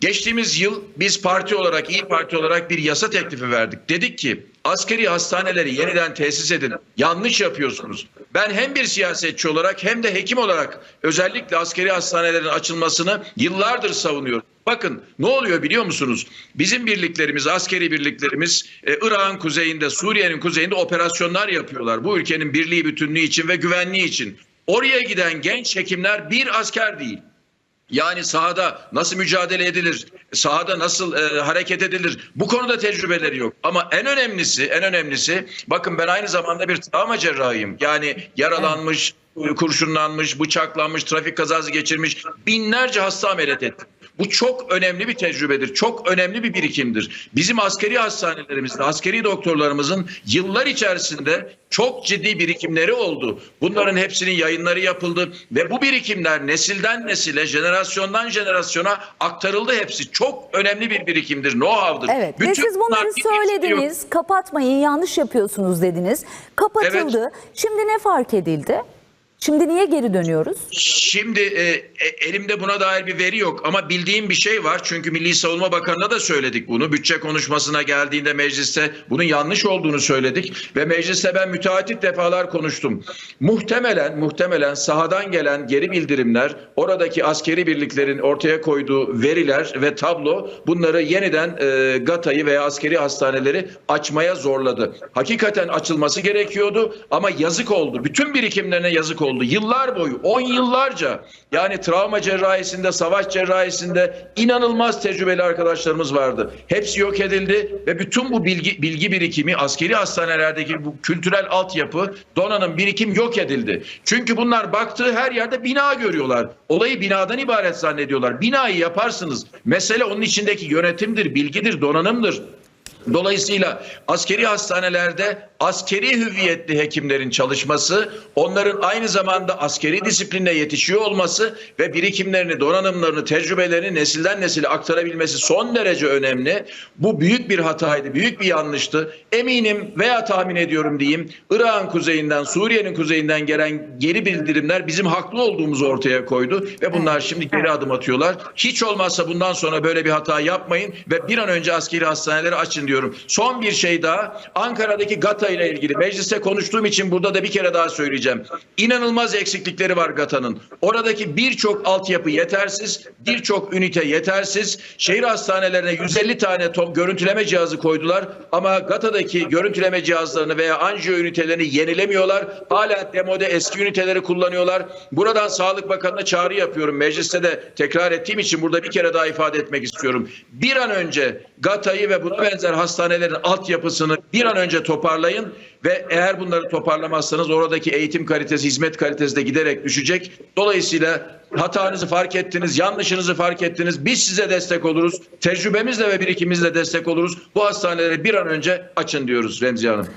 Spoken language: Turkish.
Geçtiğimiz yıl biz parti olarak, İyi Parti olarak bir yasa teklifi verdik. Dedik ki askeri hastaneleri yeniden tesis edin. Yanlış yapıyorsunuz. Ben hem bir siyasetçi olarak hem de hekim olarak özellikle askeri hastanelerin açılmasını yıllardır savunuyorum. Bakın ne oluyor biliyor musunuz? Bizim birliklerimiz, askeri birliklerimiz e, Irak'ın kuzeyinde, Suriye'nin kuzeyinde operasyonlar yapıyorlar. Bu ülkenin birliği, bütünlüğü için ve güvenliği için. Oraya giden genç hekimler bir asker değil. Yani sahada nasıl mücadele edilir, sahada nasıl e, hareket edilir bu konuda tecrübeleri yok. Ama en önemlisi, en önemlisi bakın ben aynı zamanda bir travma cerrahıyım. Yani yaralanmış, kurşunlanmış, bıçaklanmış, trafik kazası geçirmiş binlerce hasta ameliyat ettim. Bu çok önemli bir tecrübedir. Çok önemli bir birikimdir. Bizim askeri hastanelerimizde, askeri doktorlarımızın yıllar içerisinde çok ciddi birikimleri oldu. Bunların hepsinin yayınları yapıldı ve bu birikimler nesilden nesile, jenerasyondan jenerasyona aktarıldı hepsi. Çok önemli bir birikimdir, know-how'dır. Evet ve Bütün siz bunlar bunları söylediniz. Kapatmayın yanlış yapıyorsunuz dediniz. Kapatıldı. Şimdi ne fark edildi? Şimdi niye geri dönüyoruz? Şimdi e, e, elimde buna dair bir veri yok ama bildiğim bir şey var. Çünkü Milli Savunma Bakanı'na da söyledik bunu. Bütçe konuşmasına geldiğinde mecliste bunun yanlış olduğunu söyledik ve mecliste ben müteahhit defalar konuştum. Muhtemelen muhtemelen sahadan gelen geri bildirimler, oradaki askeri birliklerin ortaya koyduğu veriler ve tablo bunları yeniden e, GATA'yı veya askeri hastaneleri açmaya zorladı. Hakikaten açılması gerekiyordu ama yazık oldu. Bütün birikimlerine yazık oldu. Yıllar boyu, 10 yıllarca yani travma cerrahisinde, savaş cerrahisinde inanılmaz tecrübeli arkadaşlarımız vardı. Hepsi yok edildi ve bütün bu bilgi bilgi birikimi askeri hastanelerdeki bu kültürel altyapı, donanım, birikim yok edildi. Çünkü bunlar baktığı her yerde bina görüyorlar. Olayı binadan ibaret zannediyorlar. Binayı yaparsınız. Mesele onun içindeki yönetimdir, bilgidir, donanımdır. Dolayısıyla askeri hastanelerde askeri hüviyetli hekimlerin çalışması, onların aynı zamanda askeri disiplinle yetişiyor olması ve birikimlerini, donanımlarını, tecrübelerini nesilden nesile aktarabilmesi son derece önemli. Bu büyük bir hataydı, büyük bir yanlıştı. Eminim veya tahmin ediyorum diyeyim, Irak'ın kuzeyinden, Suriye'nin kuzeyinden gelen geri bildirimler bizim haklı olduğumuzu ortaya koydu ve bunlar şimdi geri adım atıyorlar. Hiç olmazsa bundan sonra böyle bir hata yapmayın ve bir an önce askeri hastaneleri açın diyorum. Son bir şey daha. Ankara'daki GATA ile ilgili mecliste konuştuğum için burada da bir kere daha söyleyeceğim. İnanılmaz eksiklikleri var GATA'nın. Oradaki birçok altyapı yetersiz, birçok ünite yetersiz. Şehir hastanelerine 150 tane tom görüntüleme cihazı koydular ama GATA'daki görüntüleme cihazlarını veya anjiyo ünitelerini yenilemiyorlar. Hala demode eski üniteleri kullanıyorlar. Buradan Sağlık Bakanı'na çağrı yapıyorum. Mecliste de tekrar ettiğim için burada bir kere daha ifade etmek istiyorum. Bir an önce GATA'yı ve buna benzer hastanelerin altyapısını bir an önce toparlayın ve eğer bunları toparlamazsanız oradaki eğitim kalitesi, hizmet kalitesi de giderek düşecek. Dolayısıyla hatanızı fark ettiniz, yanlışınızı fark ettiniz. Biz size destek oluruz. Tecrübemizle ve birikimimizle destek oluruz. Bu hastaneleri bir an önce açın diyoruz Remziye Hanım.